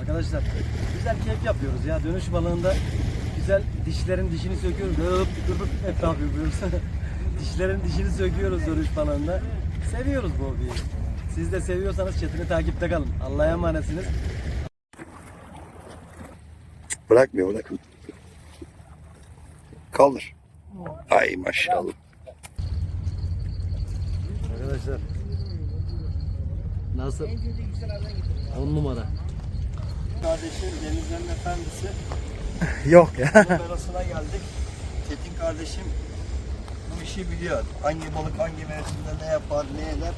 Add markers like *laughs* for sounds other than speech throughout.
Arkadaşlar güzel keyif yapıyoruz ya. Dönüş balığında güzel dişlerin dişini söküyoruz. Hıp hıp etraf yapıyoruz. dişlerin dişini söküyoruz dönüş balığında. Seviyoruz bu hobiyi. Siz de seviyorsanız chatini takipte kalın. Allah'a emanetsiniz. Bırakmıyor bırakmıyor. Kaldır. Ay maşallah. Arkadaşlar nasıl? 10 numara. Kardeşim Denizlerin Efendisi *laughs* Yok ya. arasına geldik. Çetin kardeşim bu işi biliyor. Hangi balık hangi mevsimde ne yapar ne eder.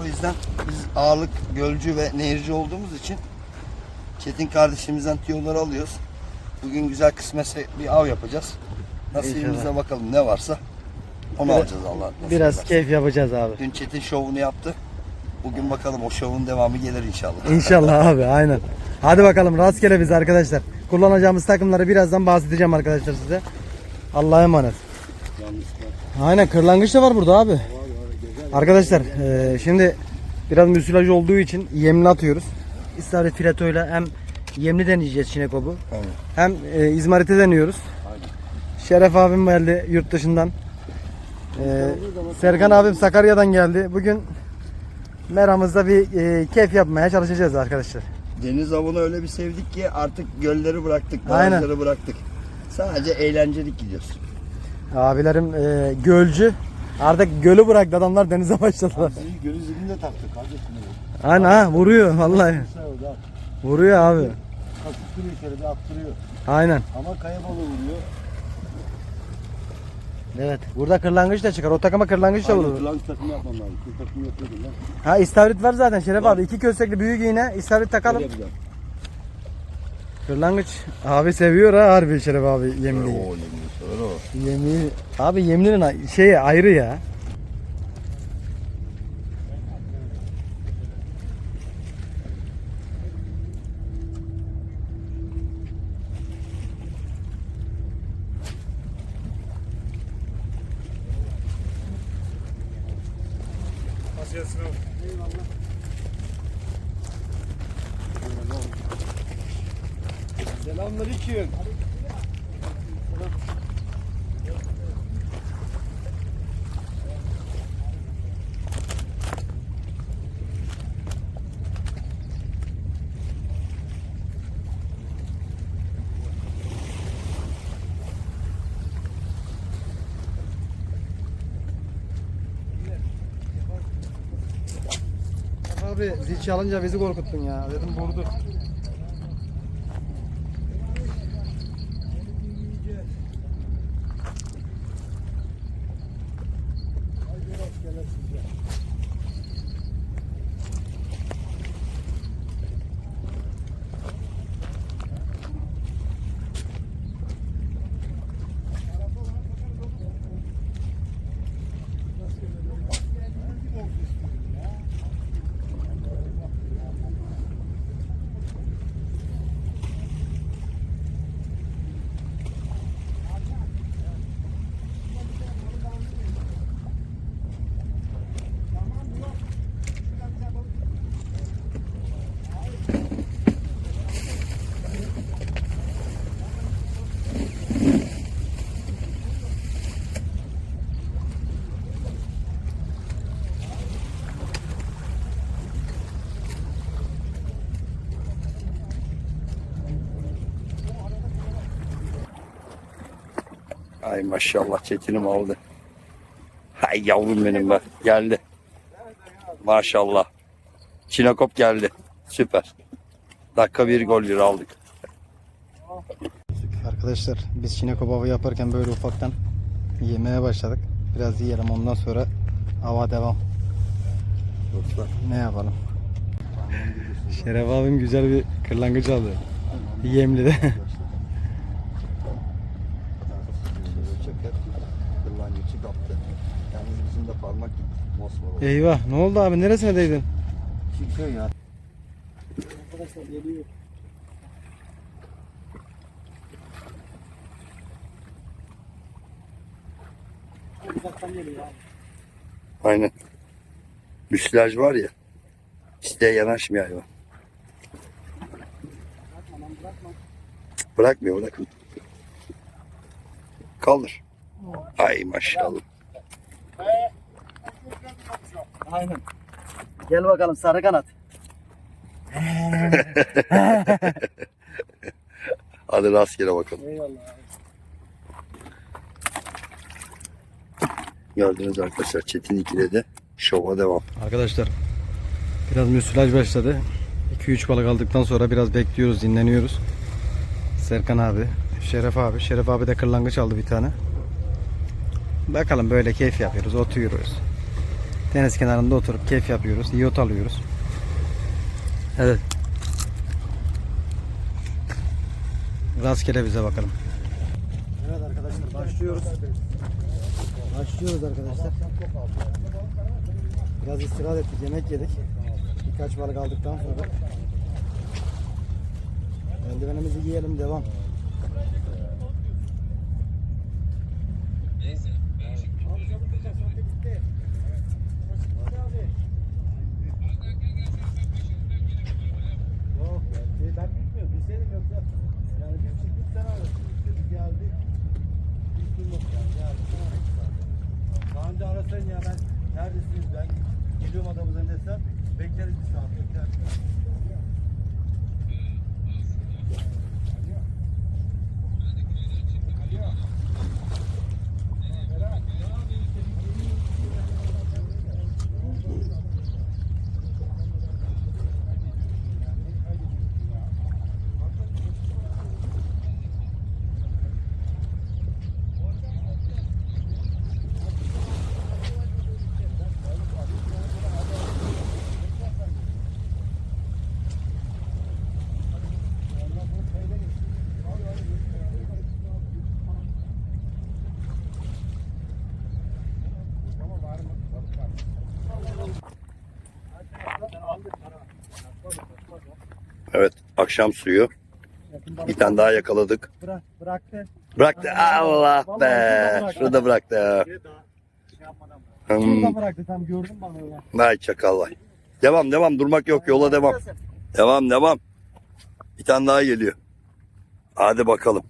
O yüzden biz ağırlık gölcü ve nehirci olduğumuz için Çetin kardeşimizden tiyoları alıyoruz. Bugün güzel kısmetse bir av yapacağız. Nasibimize bakalım ne varsa onu alacağız Allah Biraz keyif yapacağız abi. Dün Çetin şovunu yaptı. Bugün bakalım o şovun devamı gelir inşallah. İnşallah abi aynen. Hadi bakalım rastgele biz arkadaşlar. Kullanacağımız takımları birazdan bahsedeceğim arkadaşlar size. Allah'a emanet. Aynen kırlangıç da var burada abi. Arkadaşlar eee, şimdi biraz müsilaj olduğu için yemli atıyoruz. İstavrit filetoyla hem yemli deneyeceğiz çinekobu. Hem e, izmarite deniyoruz. Şeref abim geldi yurt dışından. Eee, Serkan abim Sakarya'dan geldi. Bugün meramızda bir e, keyif yapmaya çalışacağız arkadaşlar. Deniz avını öyle bir sevdik ki artık gölleri bıraktık, barajları bıraktık. Sadece eğlencelik gidiyoruz. Abilerim e, gölcü. Artık gölü bıraktı adamlar denize *laughs* başladılar. Biz gölün zibinde taktık kardeşim. Aynen ha vuruyor vallahi. Vuruyor abi. Kasıttırıyor içeride attırıyor. Aynen. Ama kaya balığı vuruyor. Evet. Burada kırlangıç da çıkar. O takıma kırlangıç da vurur. Lang takımı yapmam lazım. Kul takımı yapıyordum lan. Ha istavrit var zaten Şeref abi. İki köstekli büyük iğne istavrit takalım. Öyle yapacağım. Kırlangıç abi seviyor ha harbi Şeref abi yemliği. Oo yemin sever o. Yemliği. Abi yemlinin a- şeyi ayrı ya. Selamünaleyküm. Abi zil çalınca bizi korkuttun ya. Dedim vurdu. Ay maşallah çetinim aldı. Hay yavrum benim be. Geldi. Maşallah. Çinakop geldi. Süper. Dakika bir gol bir aldık. Arkadaşlar biz çinekop avı yaparken böyle ufaktan yemeye başladık. Biraz yiyelim ondan sonra hava devam. Dostlar. Ne yapalım? Şeref abim güzel bir kırlangıç aldı. Yemli de. *laughs* Eyvah ne oldu abi neresine değdin? Çıkıyor ya. Aynen. Müsilaj var ya. İsteğe yanaşmıyor hayvan. Bırakmıyor bırakmıyor. Kaldır. Ay maşallah. Aynen. Gel bakalım sarı kanat. *laughs* Hadi rastgele bakalım. Eyvallah. Gördünüz arkadaşlar Çetin 2'de de şova devam. Arkadaşlar biraz müsilaj başladı. 2-3 balık aldıktan sonra biraz bekliyoruz, dinleniyoruz. Serkan abi, Şeref abi. Şeref abi de kırlangıç aldı bir tane. Bakalım böyle keyif yapıyoruz, oturuyoruz. Deniz kenarında oturup keyif yapıyoruz, yiyot alıyoruz. Evet. Rastgele bize bakalım. Evet arkadaşlar başlıyoruz. Başlıyoruz arkadaşlar. Biraz istirahat ettik, yemek yedik. Birkaç balık aldıktan sonra eldivenimizi giyelim, devam. Yok ya. Ben bilmiyorum. Bilseydim yoksa yani bir çıktık sen arasın. Dedi geldi. Hiç durmadı yani. Geldi. Sana ne güzel. Arasaydın ya ben neredesiniz ben geliyorum adamızın desem bekleriz bir saat bekleriz. Evet akşam suyu. Bir tane daha yakaladık. Bırak, bıraktı. Bıraktı. Allah be. bıraktı. Şurada bıraktı. Hmm. Şurada bıraktı tam gördüm bana öyle. Vay çakallar. Devam devam durmak yok yola devam. Devam devam. Bir tane daha geliyor. Hadi bakalım.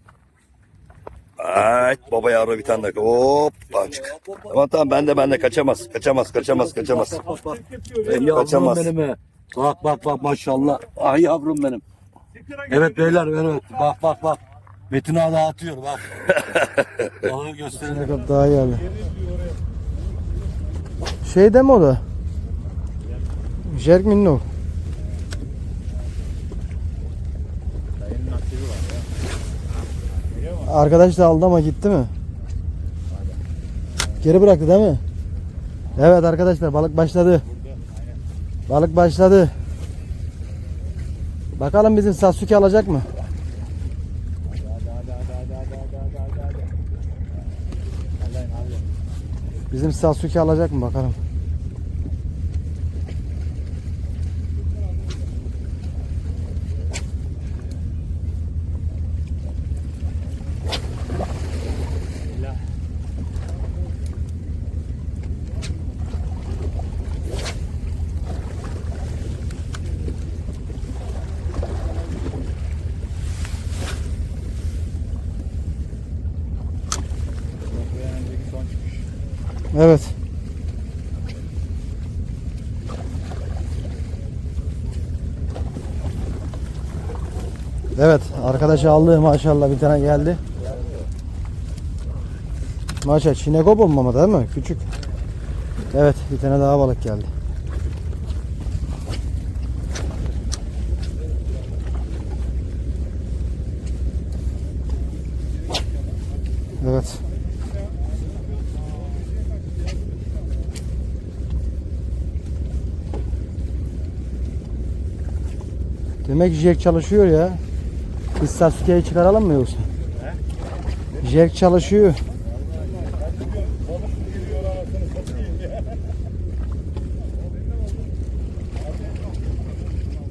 Ay baba yavru bir tane daha. Hop. Açık. Tamam tamam ben de ben de kaçamaz. Kaçamaz kaçamaz kaçamaz. Yavrum Kaçamaz. Bak bak bak maşallah. Ay yavrum benim. Evet beyler evet. Bak bak bak. Metin ağa dağıtıyor bak. *laughs* Balığı gösterelim. Daha geldi. Şey de mi o da? Jerk Minno. Arkadaş da aldı ama gitti mi? Geri bıraktı değil mi? Evet arkadaşlar balık başladı. Balık başladı. Bakalım bizim Sasuke alacak mı? Bizim Sasuke alacak mı bakalım. Evet. Evet arkadaş aldı maşallah bir tane geldi. Maşallah çinekop mu ama değil mi? Küçük. Evet bir tane daha balık geldi. Evet. Demek Jack çalışıyor ya. Biz Sasuke'yi çıkaralım mı yoksa? Jack çalışıyor.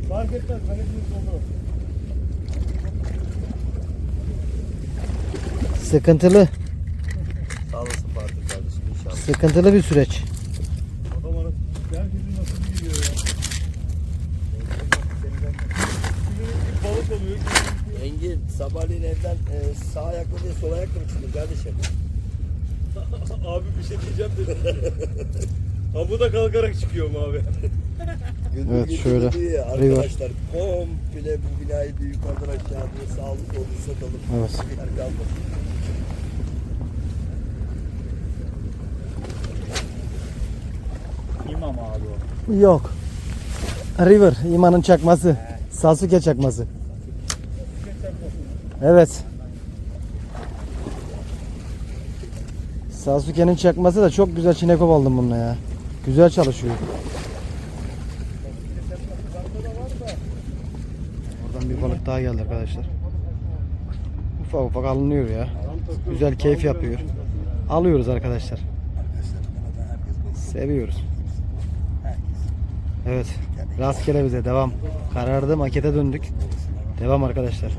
Fark etmez. Sıkıntılı, Sağ olasın Fatih kardeşim inşallah. sıkıntılı bir süreç. Adam arası. Herkesin nasıl gidiyor ya? Balık oluyor. Engin sabahleyin evden e, sağ ayakla değil sol ayakla mı çıktın kardeşim? *laughs* Abi bir şey diyeceğim de. ha bu da kalkarak çıkıyor mu abi? Evet, şöyle. ya. Arkadaşlar komple bu binayı bir yukarıdan aşağı diye sağlı sollu satalım. Evet. Bir yer kalmasın. İmam abi o. Yok. River, imanın çakması. Sasuke çakması. Evet. Sasuke'nin çakması da çok güzel çinekop aldım bununla ya. Güzel çalışıyor. Oradan bir balık daha geldi arkadaşlar. Ufak ufak alınıyor ya. Güzel keyif yapıyor. Alıyoruz arkadaşlar. Seviyoruz. Evet. Rastgele bize devam. Karardı makete döndük. Devam arkadaşlar.